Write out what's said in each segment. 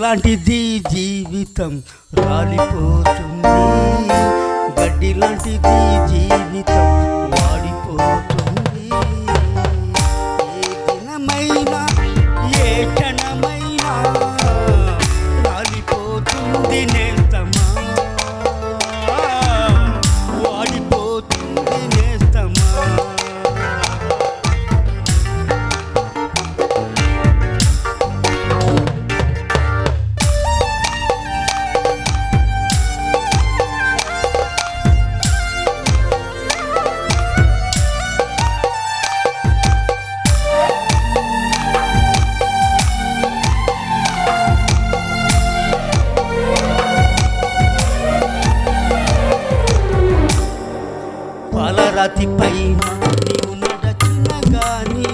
లాంటిది జీవితం రాలిపోతుంది. గడ్డి లాంటిది జీవితం ఛాతిపై నీవు నడచిన గాని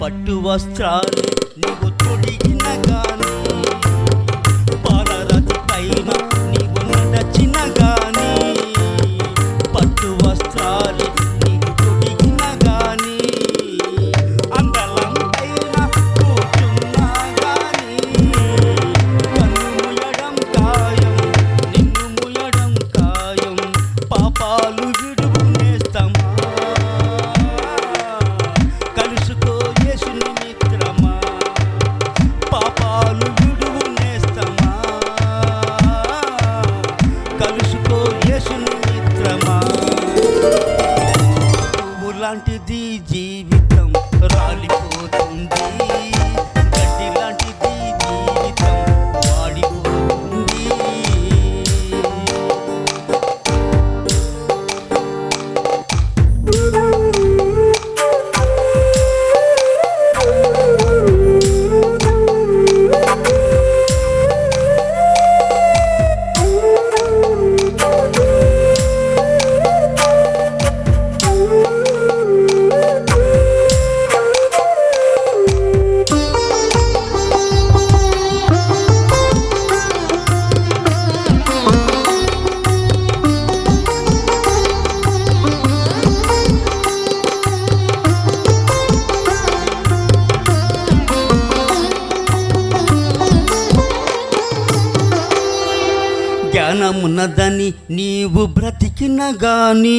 పట్టు వస్త్రాలు నీవు తొడిగిన గాని లాంటిది జీవితం రాలిపో జ్ఞానమున్నదని నీవు బ్రతికిన గాని.